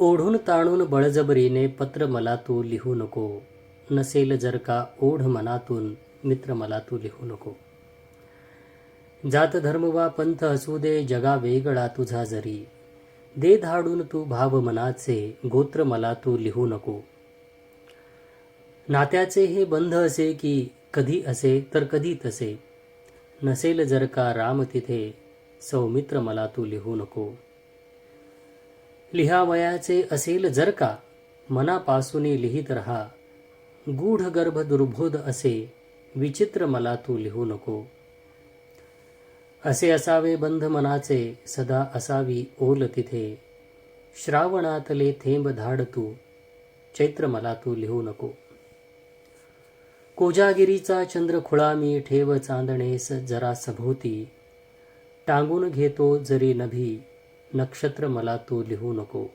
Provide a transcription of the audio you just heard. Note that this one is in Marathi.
ओढून ताणून बळजबरीने पत्र मला तू लिहू नको. नसेल जर का ओढ मनातून मित्र मला तू लिहू नको. जात धर्म वा पंथ असू दे जगा वेगळा तुझा जरी. दे धाडून तू भाव मनाचे गोत्र मला तू लिहू नको. नात्याचे हे बंध असे की कधी असे तर कधी तसे. नसेल जर का राम तिथे सौमित्र मला तू लिहू नको. लिहावयाचे असेल जर का मनापासून लिहित रहा. गूढ गर्भ दुर्बोध असे विचित्र मला तू लिहू नको. असे असावे बंध मनाचे सदा असावी ओल तिथे. श्रावणातले थेंब धाड तू चैत्र मला तू लिहू नको. कोजागिरीचा चंद्र खुळा मी ठेव चांदणेस जरा सभोवती. टांगून घेतो जरी नभी नक्षत्र मला तू लिहू नको.